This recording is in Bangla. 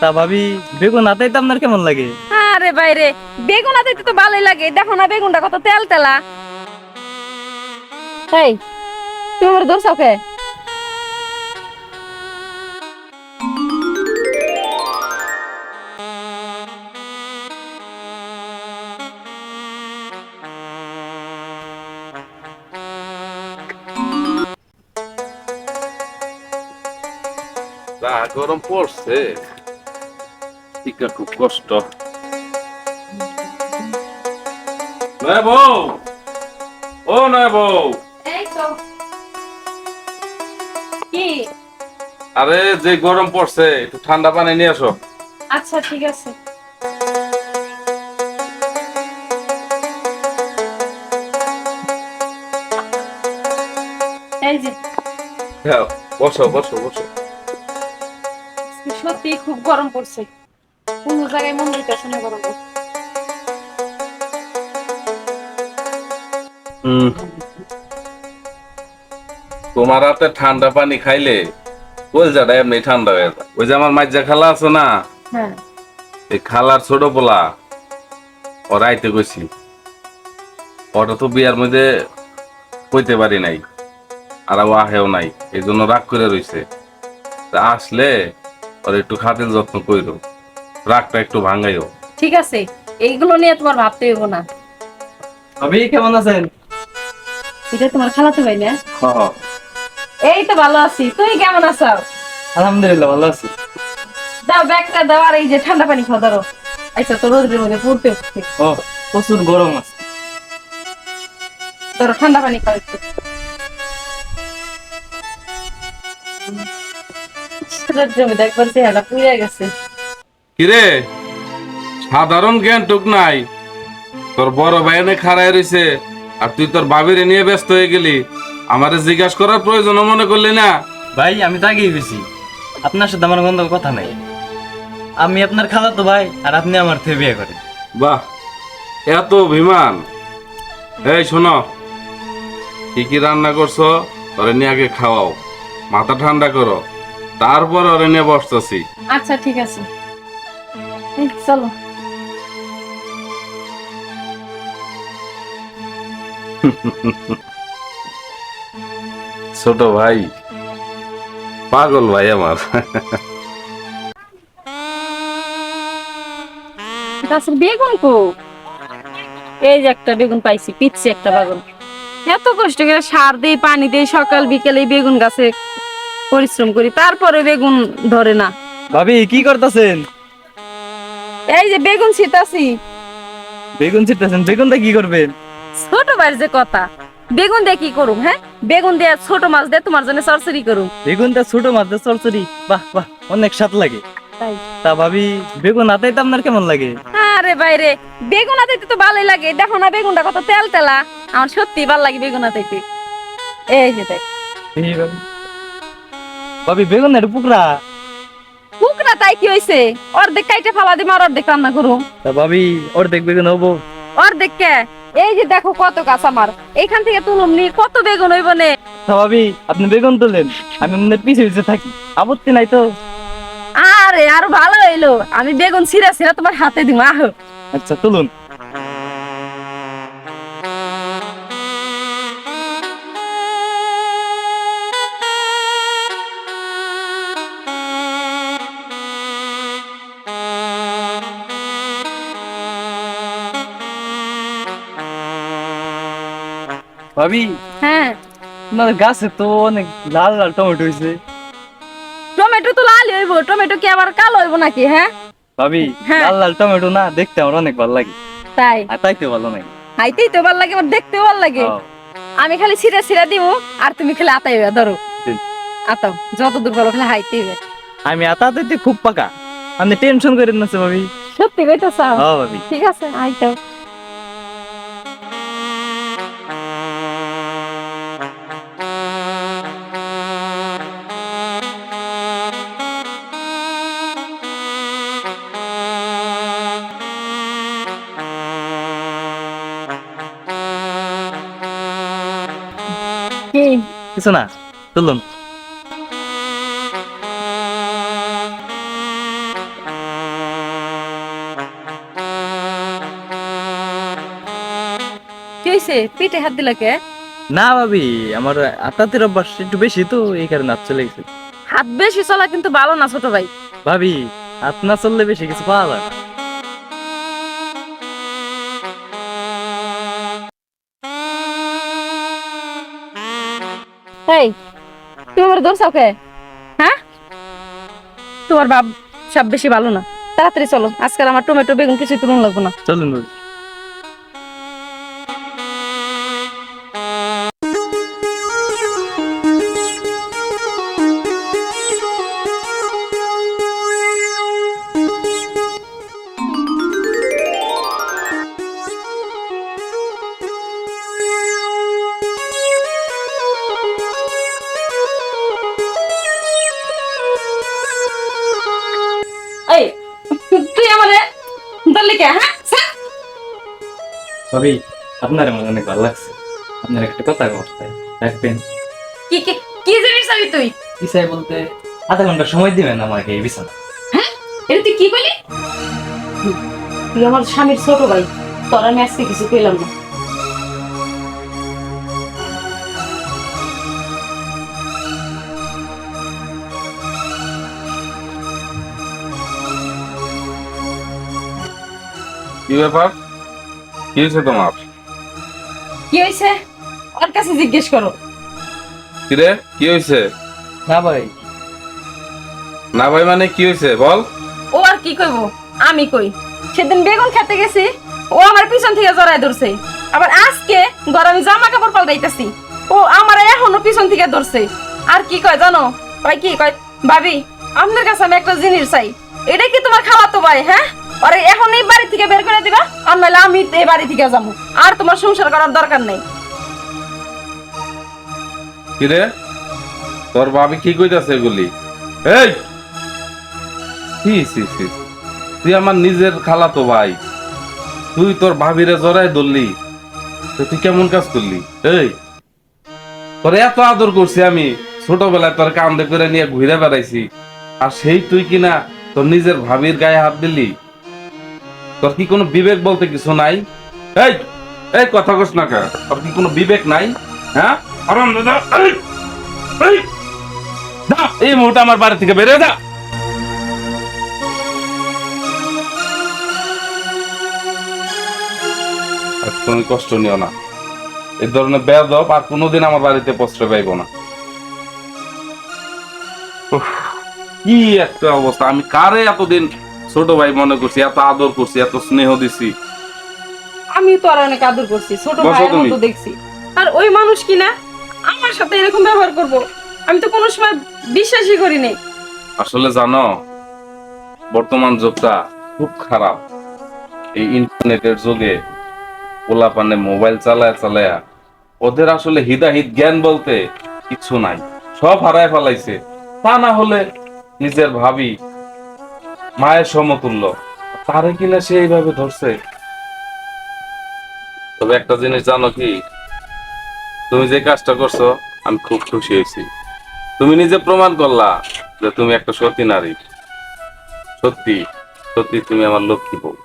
তা ভাবি বেগুন হাতে তো আপনার কেমন লাগে? আরে বাইরে বেগুন আতে তো ভালোই লাগে। দেখো না বেগুনটা কত তেল তেলা এই তুমি আমার দোষ ওকে গরম পড়ছে। টিকা খুব কষ্ট নয় বউ ও নয় বউ আরে যে গরম পড়ছে একটু ঠান্ডা পানি নিয়ে আসো। আচ্ছা ঠিক আছে। এই যে। হ্যাঁ, বসো বসো বসো। সত্যি খুব গরম পড়ছে। গরম তোমার হাতে ঠান্ডা পানি খাইলে কলজাটা এমনি ঠান্ডা হয়ে যায়। ওই যে আমার মাজ্জা খালা আছে না হ্যাঁ। এই খালার ছোট পোলা ও রাইতে গেছি ওটা তো বিয়ার মধ্যে কইতে পারি নাই আর ও আহেও নাই এই জন্য রাগ করে রইছে। আসলে ওর একটু খাতির যত্ন কইরো। রাগটা একটু ভাঙাইও। ঠিক আছে এইগুলো নিয়ে তোমার ভাবতে হইব না। ভাবি কেমন আছেন? এটা তোমার খালাতে ভাই না? হ্যাঁ এই তো ভালো আছি তুই কেমন আছো? আলহামদুলিল্লাহ ভালো আছি। দাও ব্যাগটা দাও আর এই যে ঠান্ডা পানি খাওয়া ধরো। আচ্ছা তো রোদের মধ্যে পড়তে হচ্ছে। ও প্রচুর গরম আছে। ধরো ঠান্ডা পানি খাও একটু। জমিতে একবার চেহারা পুড়ে গেছে। কিরে? সাধারণ জ্ঞান টুক নাই। তোর বড় ভাইনে খাড়াই রইছে আর তুই তোর বাবিরে নিয়ে ব্যস্ত হয়ে গেলি। আমারে জিজ্ঞাসা করার প্রয়োজন মনে করলি না? ভাই আমি তো আগেই গেছি আপনার সাথে আমার কোনো কথা নাই। আমি আপনার খালাতো ভাই আর আপনি আমার থেকে বিয়ে করেন। বাহ এত অভিমান। এই শোনো। কি কি রান্না করছ ওরে নিয়ে আগে খাওয়াও। মাথা ঠান্ডা করো। তারপর ওরে নিয়ে বসতেছি। আচ্ছা ঠিক আছে। চলো। ছোট ভাই পাগল ভাই আমার। গাছের বেগুন কো। এই যে একটা বেগুন পাইছি পিচ্ছি একটা বেগুন। এত কষ্ট করে সার দিই পানি দিই সকাল বিকেলে বেগুন গাছে পরিশ্রম করি তারপরে বেগুন ধরে না। ভাবি কি করতেছেন? এই যে বেগুন ছিটাছি। বেগুন ছিটতেছেন বেগুনটা কি করবেন? ছোট ভাইয়ের যে কথা বেগুন দিয়ে কি করুম হ্যাঁ? বেগুন দিয়ে ছোট মাছ দিয়ে তোমার জন্য সরসরি করুম। বেগুনটা ছোট মাছ চরচরি বাহ বাহ অনেক স্বাদ লাগে। তাই। তা ভাবি বেগুন হাতে তো আপনার কেমন লাগে? আরে বাইরে বেগুন আতাইতে তো ভালোই লাগে। দেখো না বেগুনটা কত তেল তেলা আমার সত্যি ভালো লাগে বেগুন আতাইতে এই যে দেখ। ভাবি। বেগুন পুকরা। কুকরা তাই কি হইছে? অর্ধেক কাইটে ফালা দিম আর অর্ধেক রান্না করু। তা ভাবি অর্ধেক বেগুন হব অর্ধেক কে? এই যে দেখো কত গাছ আমার। এইখান থেকে তুলুম নি কত বেগুন হইব নে? তা ভাবি আপনি বেগুন তুলেন আমি আপনার পিছে পিছে থাকি। আপত্তি নাই তো? আরে আরও ভালো হইল। আমি বেগুন ছিঁড়া ছিঁড়া তোমার হাতে দিম আহ। আচ্ছা তুলুন। ভাবি? হ্যাঁ। আপনার গাছে তো অনেক লাল লাল টমেটো হয়েছে। টমেটো তো লাল হইব টমেটো কি আবার কালো হইব নাকি হ্যাঁ? ভাবি হ্যাঁ। লাল লাল টমেটো না দেখতে আমার অনেক ভালো লাগে। তাই? আর তাইতে ভালো লাগে। খাইতেই তো ভালো লাগে আবার দেখতেও ভালো লাগে। আমি খালি ছিঁড়া ছিঁড়া দিব আর তুমি খালি আতাইবে ধরো। আতাও যত দূর ভালো খালি হাইতেই হবে। আমি আতাতে খুব পাকা। আপনি টেনশন করেন না ভাবি। সত্যি কইতেছ? হ্যাঁ ভাবি। ঠিক আছে আইতাও। কিছু না চলুন। কি হাত দিলা কে? না ভাবি আমার আত্মাতের অভ্যাস একটু বেশি তো এই কারণে হাত চলে গেছে। হাত বেশি চলা কিন্তু ভালো না ছোট ভাই। ভাবি হাত না চললে বেশি কিছু পাওয়া যায় এই তুমি আমার দৌড় কে? হ্যাঁ? তোমার বাপ সব বেশি ভালো না। তাড়াতাড়ি চলো আজকাল আমার টমেটো বেগুন কিছু তুলন লাগবো না। চলুন ভাবি আপনার আমার অনেক ভালো লাগছে। আপনার একটা কথা করতে রাখবেন। কি কি কি জিনিস চাবি তুই? কি চাই বলতে আধা ঘণ্টা সময় দিবেন আমাকে এই বিছানা হ্যাঁ? এটা তুই কি বলি তুই আমার স্বামীর ছোট ভাই। তোর আমি আজকে কিছু পেলাম না। কি ব্যাপার? কি হয়েছে তোমার? কি হয়েছে? ওর কাছে জিজ্ঞেস করো? কিরে কি হয়েছে? না ভাই। না ভাই মানে কি হয়েছে বল। ও আর কি কইবো? আমি কই? সেদিন বেগুন খেতে গেছি ও আমার পিছন থেকে জড়ায় ধরছে। আবার আজকে ঘর আমি জামা কাপড় পাল্টাইতেছি ও আমার এখনও পিছন থেকে ধরছে। আর কি কয় জানো? কয় কি? কয় ভাবি আপনার কাছে আমি একটা জিনিস চাই। এটা কি তোমার খাওয়া তো ভাই হ্যাঁ? আরে, এখন এই বাড়ি থেকে বের করে দিবা? আর নাহলে আমি এই বাড়ি থেকে যাব। আর তোমার সংসার করার দরকার নেই। কিরে তোর ভাবি কি কইতাছে এগুলি? এই! কি সি সি তুই আমার নিজের খালা তো ভাই। তুই তোর ভাবিরে জড়াই ধরলি। তুই কেমন কাজ করলি? এই! তোর এত আদর করছি আমি। ছোটবেলায় তোর কান্দে করে নিয়ে ঘুরে বেড়াইছি। আর সেই তুই কিনা তোর নিজের ভাবির গায়ে হাত দিলি? তোর কি কোনো বিবেক বলতে কিছু নাই? এই এই কথা কস না কে তোর কি কোনো বিবেক নাই? হ্যাঁ? আরাম দাদা এই, মুহূর্তে আমার বাড়ি থেকে বেরিয়ে যা। তুমি কষ্ট নিও না। এই ধরনের বেদব আর কোনোদিন আমার বাড়িতে প্রশ্রয় পাইব না। কি একটা অবস্থা। আমি কারে এতদিন ছোট ভাই মনে করছি এত আদর করছি এত স্নেহ দিছি। আমি তো আর অনেক আদর করছি ছোট বসো ভাইয়ের তুমি। মতো দেখছি। আর ওই মানুষ কি না? আমার সাথে এরকম ব্যবহার করব। আমি তো কোনো সময় বিশ্বাসই করি নাই। আসলে জানো বর্তমান যুগটা খুব খারাপ। এই ইন্টারনেটের যুগে পোলাপানে মোবাইল চালায় চালায়া ওদের আসলে হিদাহিত জ্ঞান বলতে কিছু নাই। সব হারায় ফেলাইছে। তা না হলে নিজের ভাবি মায়ের সমতুল্য। তারে কিনা সে এইভাবে ধরছে? তবে একটা জিনিস জানো কি? তুমি যে কাজটা করছ, আমি খুব খুশি হয়েছি। তুমি নিজে প্রমাণ করলা যে তুমি একটা সত্যি নারী। সত্যি সত্যি তুমি আমার লক্ষ্মী বউ।